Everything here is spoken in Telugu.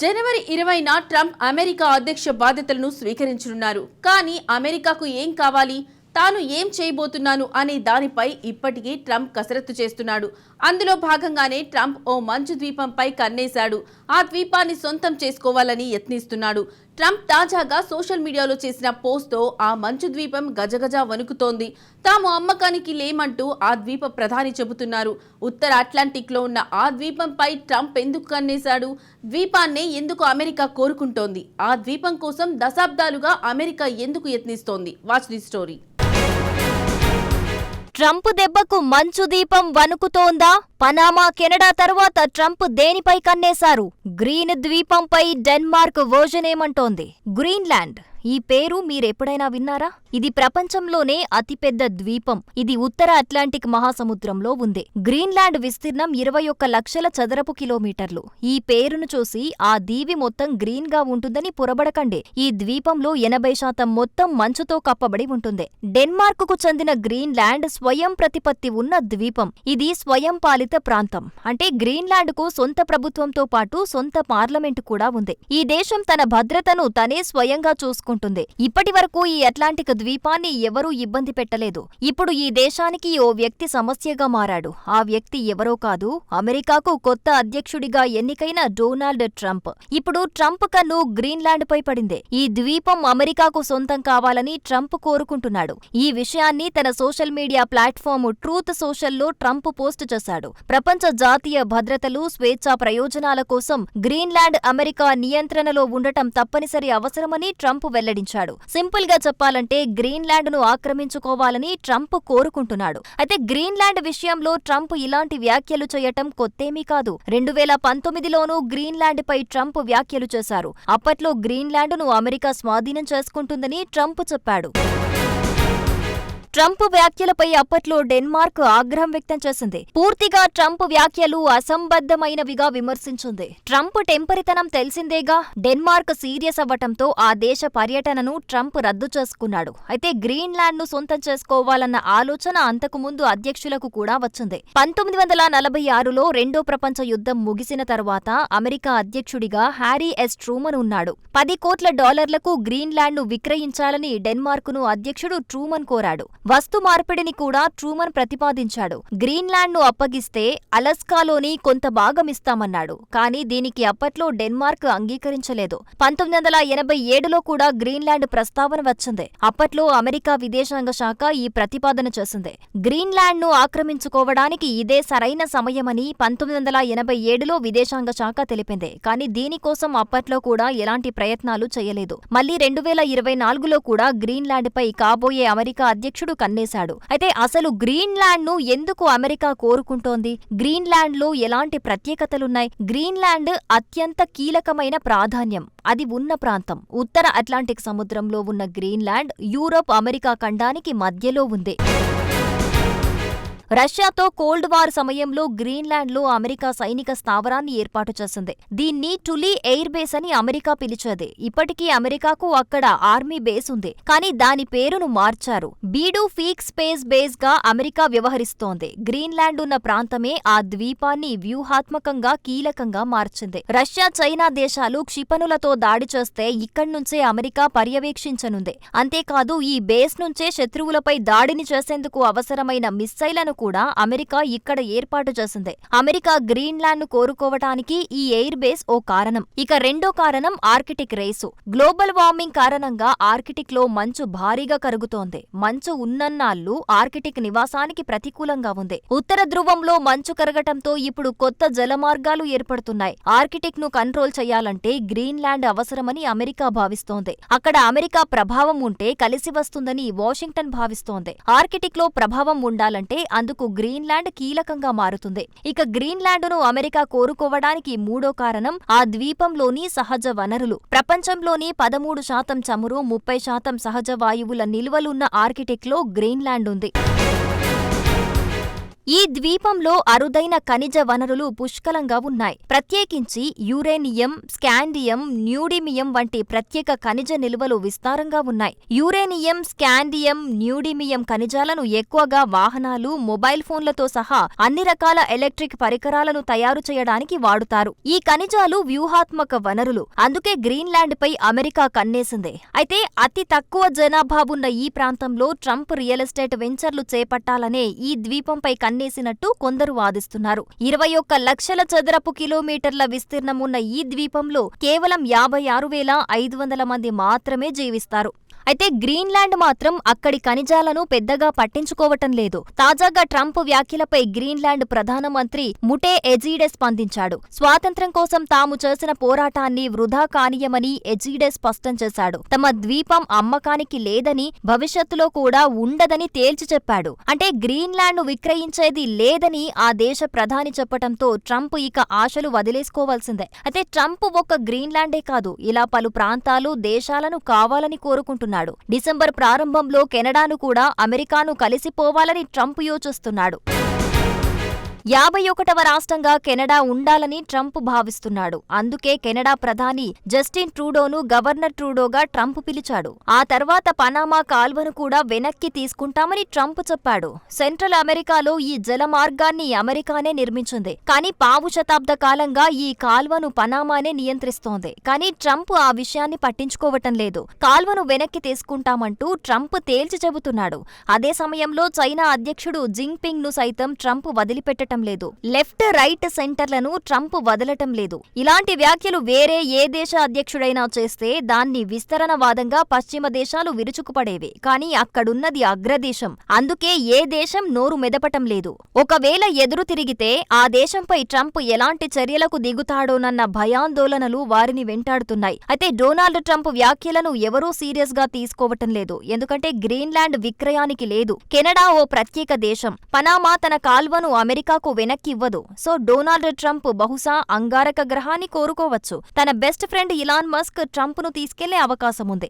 జనవరి ఇరవైన ట్రంప్ అమెరికా అధ్యక్ష బాధ్యతలను స్వీకరించనున్నారు. కానీ అమెరికాకు ఏం కావాలి? తాను ఏం చేయబోతున్నాను అనే దానిపై ఇప్పటికీ ట్రంప్ కసరత్తు చేస్తున్నాడు. అందులో భాగంగానే ట్రంప్ ఓ మంచు ద్వీపంపై కన్నేశాడు. ఆ ద్వీపాన్ని సొంతం చేసుకోవాలని యత్నిస్తున్నాడు. ట్రంప్ తాజాగా సోషల్ మీడియాలో చేసిన పోస్ట్తో ఆ మంచు ద్వీపం గజగజ వణుకుతోంది. తాము అమ్మకానికి లేమంటూ ఆ ద్వీప ప్రధాని చెబుతున్నారు. ఉత్తర అట్లాంటిక్లో ఉన్న ఆ ద్వీపంపై ట్రంప్ ఎందుకు కన్నేశాడు? ద్వీపాన్నే ఎందుకు అమెరికా కోరుకుంటోంది? ఆ ద్వీపం కోసం దశాబ్దాలుగా అమెరికా ఎందుకు యత్నిస్తోంది? Watch the story. ట్రంప్ దెబ్బకు మంచు దీపం వణుకుతోందా? పనామా కెనడా తర్వాత ట్రంప్ దేనిపై కన్నేశారు? గ్రీన్ ద్వీపంపై డెన్మార్క్ వర్జన్ ఏమంటోంది గ్రీన్లాండ్. ఈ పేరు మీరెప్పుడైనా విన్నారా? ఇది ప్రపంచంలోనే అతిపెద్ద ద్వీపం. ఇది ఉత్తర అట్లాంటిక్ మహాసముద్రంలో ఉంది. గ్రీన్లాండ్ విస్తీర్ణం ఇరవై ఒక్క లక్షల చదరపు కిలోమీటర్లు. ఈ పేరును చూసి ఆ దీవి మొత్తం గ్రీన్గా ఉంటుందని పొరబడకండి. ఈ ద్వీపంలో ఎనభై శాతం మొత్తం మంచుతో కప్పబడి ఉంటుంది. డెన్మార్క్కు చెందిన గ్రీన్లాండ్ స్వయం ప్రతిపత్తి ఉన్న ద్వీపం. ఇది స్వయం పాలిత ప్రాంతం. అంటే గ్రీన్లాండ్కు సొంత ప్రభుత్వంతో పాటు సొంత పార్లమెంటు కూడా ఉంది. ఈ దేశం తన భద్రతను తనే స్వయంగా చూసుకుంటుంది. ఇప్పటి వరకు ఈ అట్లాంటిక్ ద్వీపాన్ని ఎవరూ ఇబ్బంది పెట్టలేదు. ఇప్పుడు ఈ దేశానికి ఓ వ్యక్తి సమస్యగా మారాడు. ఆ వ్యక్తి ఎవరో కాదు అమెరికాకు కొత్త అధ్యక్షుడిగా ఎన్నికైన డొనాల్డ్ ట్రంప్. ఇప్పుడు ట్రంప్ కన్ను గ్రీన్లాండ్ పై పడింది. ఈ ద్వీపం అమెరికాకు సొంతం కావాలని ట్రంప్ కోరుకుంటున్నాడు. ఈ విషయాన్ని తన సోషల్ మీడియా ప్లాట్ఫామ్ ట్రూత్ సోషల్లో ట్రంప్ పోస్ట్ చేశాడు. ప్రపంచ జాతీయ భద్రతలు స్వేచ్ఛా ప్రయోజనాల కోసం గ్రీన్లాండ్ అమెరికా నియంత్రణలో ఉండటం తప్పనిసరి అవసరమని ట్రంప్ వెల్లడించాడు. సింపుల్గా చెప్పాలంటే గ్రీన్లాండ్ను ఆక్రమించుకోవాలని ట్రంప్ కోరుకుంటున్నాడు. అయితే గ్రీన్లాండ్ విషయంలో ట్రంప్ ఇలాంటి వ్యాఖ్యలు చేయటం కొత్తేమీ కాదు. రెండు వేల పంతొమ్మిదిలోనూ గ్రీన్లాండ్ పై ట్రంప్ వ్యాఖ్యలు చేశారు. అప్పట్లో గ్రీన్లాండ్ను అమెరికా స్వాధీనం చేసుకుంటుందని ట్రంప్ చెప్పాడు. ట్రంప్ వ్యాఖ్యలపై అప్పట్లో డెన్మార్క్ ఆగ్రహం వ్యక్తం చేసింది. పూర్తిగా ట్రంప్ వ్యాఖ్యలు అసంబద్ధమైనవిగా విమర్శించింది. ట్రంప్ టెంపరితనం తెలిసిందేగా డెన్మార్క్ సీరియస్ అవ్వటంతో ఆ దేశ పర్యటనను ట్రంప్ రద్దు చేసుకున్నాడు. అయితే గ్రీన్లాండ్ను సొంతం చేసుకోవాలన్న ఆలోచన అంతకుముందు అధ్యక్షులకు కూడా వచ్చింది. పంతొమ్మిది వందల నలభై ఆరులో రెండో ప్రపంచ యుద్ధం ముగిసిన తర్వాత అమెరికా అధ్యక్షుడిగా హ్యారీ ఎస్ ట్రూమన్ ఉన్నాడు. పది కోట్ల డాలర్లకు గ్రీన్లాండ్ను విక్రయించాలని డెన్మార్క్ను అధ్యక్షుడు ట్రూమన్ కోరాడు. వస్తు మార్పిడిని కూడా ట్రూమన్ ప్రతిపాదించాడు. గ్రీన్లాండ్ను అప్పగిస్తే అలస్కాలోని కొంత భాగం ఇస్తామన్నాడు కానీ దీనికి అప్పట్లో డెన్మార్క్ అంగీకరించలేదు. పంతొమ్మిది వందల ఎనభై ఏడులో కూడా గ్రీన్లాండ్ ప్రస్తావన వచ్చింది. అప్పట్లో అమెరికా విదేశాంగ శాఖ ఈ ప్రతిపాదన చేసింది. గ్రీన్లాండ్ను ఆక్రమించుకోవడానికి ఇదే సరైన సమయమని పంతొమ్మిది వందల ఎనభై ఏడులో విదేశాంగ శాఖ తెలిపింది. కానీ దీనికోసం అప్పట్లో కూడా ఎలాంటి ప్రయత్నాలు చేయలేదు. మళ్ళీ రెండు వేల ఇరవై నాలుగులో కూడా గ్రీన్లాండ్ పై కాబోయే అమెరికా అధ్యక్షుడు కన్నేశాడు. అయితే అసలు గ్రీన్లాండ్ను ఎందుకు అమెరికా కోరుకుంటోంది? గ్రీన్లాండ్లో ఎలాంటి ప్రత్యేకతలున్నాయి? గ్రీన్లాండ్ అత్యంత కీలకమైన ప్రాధాన్యం. అది ఉన్న ప్రాంతం. ఉత్తర అట్లాంటిక్ సముద్రంలో ఉన్న గ్రీన్లాండ్ యూరప్ అమెరికా ఖండానికి మధ్యలో ఉంది. రష్యాతో కోల్డ్ వార్ సమయంలో గ్రీన్లాండ్లో అమెరికా సైనిక స్థావరాన్ని ఏర్పాటు చేసింది. దీన్ని టులీ ఎయిర్ బేస్ అని అమెరికా పిలిచేది. ఇప్పటికీ అమెరికాకు అక్కడ ఆర్మీ బేస్ ఉంది. కానీ దాని పేరును మార్చారు. బీడు ఫీక్ స్పేస్ బేస్గా అమెరికా వ్యవహరిస్తోంది. గ్రీన్లాండ్ ఉన్న ప్రాంతమే ఆ ద్వీపాన్ని వ్యూహాత్మకంగా కీలకంగా మార్చింది. రష్యా చైనా దేశాలు క్షిపణులతో దాడి చేస్తే ఇక్కడ్నుంచే అమెరికా పర్యవేక్షించనుంది. అంతేకాదు ఈ బేస్ నుంచే శత్రువులపై దాడిని చేసేందుకు అవసరమైన మిస్సైలను కూడా అమెరికా ఇక్కడ ఏర్పాటు చేసింది. అమెరికా గ్రీన్లాండ్ను కోరుకోవటానికి ఈ ఎయిర్ బేస్ ఓ కారణం. ఇక రెండో కారణం ఆర్కిటిక్ రేసు. గ్లోబల్ వార్మింగ్ కారణంగా ఆర్కిటిక్లో మంచు భారీగా కరుగుతోంది. మంచు ఉన్నన్నాళ్ళు ఆర్కిటిక్ నివాసానికి ప్రతికూలంగా ఉంది. ఉత్తర ధ్రువంలో మంచు కరగటంతో ఇప్పుడు కొత్త జలమార్గాలు ఏర్పడుతున్నాయి. ఆర్కిటిక్ను కంట్రోల్ చేయాలంటే గ్రీన్లాండ్ అవసరమని అమెరికా భావిస్తోంది. అక్కడ అమెరికా ప్రభావం ఉంటే కలిసి వస్తుందని వాషింగ్టన్ భావిస్తోంది. ఆర్కిటిక్లో ప్రభావం ఉండాలంటే అందుకు గ్రీన్లాండ్ కీలకంగా మారుతుంది. ఇక గ్రీన్లాండ్ను అమెరికా కోరుకోవడానికి మూడో కారణం ఆ ద్వీపంలోని సహజ వనరులు. ప్రపంచంలోని పదమూడు శాతం చమురు ముప్పై శాతం సహజ వాయువుల నిల్వలున్న ఆర్కిటెక్లో గ్రీన్లాండ్ ఉంది. ఈ ద్వీపంలో అరుదైన ఖనిజ వనరులు పుష్కలంగా ఉన్నాయి. ప్రత్యేకించి యురేనియం స్కాండియం న్యూడిమియం వంటి ప్రత్యేక ఖనిజ నిల్వలు విస్తారంగా ఉన్నాయి. యురేనియం స్కాండియం న్యూడిమియం ఖనిజాలను ఎక్కువగా వాహనాలు మొబైల్ ఫోన్లతో సహా అన్ని రకాల ఎలక్ట్రిక్ పరికరాలను తయారు చేయడానికి వాడుతారు. ఈ ఖనిజాలు వ్యూహాత్మక వనరులు. అందుకే గ్రీన్లాండ్ పై అమెరికా కన్నేసింది. అయితే అతి తక్కువ జనాభా ఉన్న ఈ ప్రాంతంలో ట్రంప్ రియల్ ఎస్టేట్ వెంచర్లు చేపట్టాలనే ఈ ద్వీపంపై కన్నేసినట్టు కొందరు వాదిస్తున్నారు. ఇరవై ఒక్క లక్షల చదరపు కిలోమీటర్ల విస్తీర్ణం ఉన్న ఈ ద్వీపంలో కేవలం యాభై ఆరు వేల ఐదు వందల మంది మాత్రమే జీవిస్తారు. అయితే గ్రీన్లాండ్ మాత్రం అక్కడి ఖనిజాలను పెద్దగా పట్టించుకోవటం లేదు. తాజాగా ట్రంప్ వ్యాఖ్యలపై గ్రీన్లాండ్ ప్రధానమంత్రి ముటే ఎజీడే స్పందించాడు. స్వాతంత్ర్యం కోసం తాము చేసిన పోరాటాన్ని వృధా కానీయమని ఎజీడే స్పష్టం చేశాడు. తమ ద్వీపం అమ్మకానికి లేదని భవిష్యత్తులో కూడా ఉండదని తేల్చి చెప్పాడు. అంటే గ్రీన్లాండ్ విక్రయించేది లేదని ఆ దేశ ప్రధాని చెప్పటంతో ట్రంప్ ఇక ఆశలు వదిలేసుకోవాల్సిందే. అయితే ట్రంప్ ఒక్క గ్రీన్లాండే కాదు. ఇలా పలు ప్రాంతాలు దేశాలను కావాలని కోరుకుంటున్నారు కోరుకుంటున్నాడు డిసెంబర్ ప్రారంభంలో కెనడాను కూడా అమెరికాను కలిసిపోవాలని ట్రంప్ యోచిస్తున్నాడు. యాభై ఒకటవ రాష్ట్రంగా కెనడా ఉండాలని ట్రంప్ భావిస్తున్నాడు. అందుకే కెనడా ప్రధాని జస్టిన్ ట్రూడోను గవర్నర్ ట్రూడోగా ట్రంప్ పిలిచాడు. ఆ తర్వాత పనామా కాల్వను కూడా వెనక్కి తీసుకుంటామని ట్రంప్ చెప్పాడు. సెంట్రల్ అమెరికాలో ఈ జల మార్గాన్ని అమెరికానే నిర్మించింది. కానీ పావు శతాబ్ద కాలంగా ఈ కాల్వను పనామానే నియంత్రిస్తోంది. కానీ ట్రంప్ ఆ విషయాన్ని పట్టించుకోవటం లేదు. కాల్వను వెనక్కి తీసుకుంటామంటూ ట్రంప్ తేల్చి చెబుతున్నాడు. అదే సమయంలో చైనా అధ్యక్షుడు జింగ్పింగ్ను సైతం ట్రంప్ వదిలిపెట్టడం లేదు. లెఫ్ట్ రైట్ సెంటర్లను ట్రంప్ వదలటం లేదు. ఇలాంటి వ్యాఖ్యలు వేరే ఏ దేశ అధ్యక్షుడైనా చేస్తే దాన్ని విస్తరణవాదంగా పశ్చిమ దేశాలు విరుచుకుపడేవి. కానీ అక్కడున్నది అగ్రదేశం. అందుకే ఏ దేశం నోరు మెదపటం లేదు. ఒకవేళ ఎదురు తిరిగితే ఆ దేశంపై ట్రంప్ ఎలాంటి చర్యలకు దిగుతాడోనన్న భయాందోళనలు వారిని వెంటాడుతున్నాయి. అయితే డొనాల్డ్ ట్రంప్ వ్యాఖ్యలను ఎవరూ సీరియస్గా తీసుకోవటం లేదు. ఎందుకంటే గ్రీన్లాండ్ విక్రయానికి లేదు. కెనడా ఓ ప్రత్యేక దేశం. పనామా తన కాల్వను అమెరికా అమెరికాకు వెనక్కి ఇవ్వదు సో డొనాల్డ్ ట్రంప్ బహుశా అంగారక గ్రహాన్ని కోరుకోవచ్చు. తన బెస్ట్ ఫ్రెండ్ ఇలాన్ మస్క్ ట్రంప్ను తీసుకెళ్ళే అవకాశం ఉంది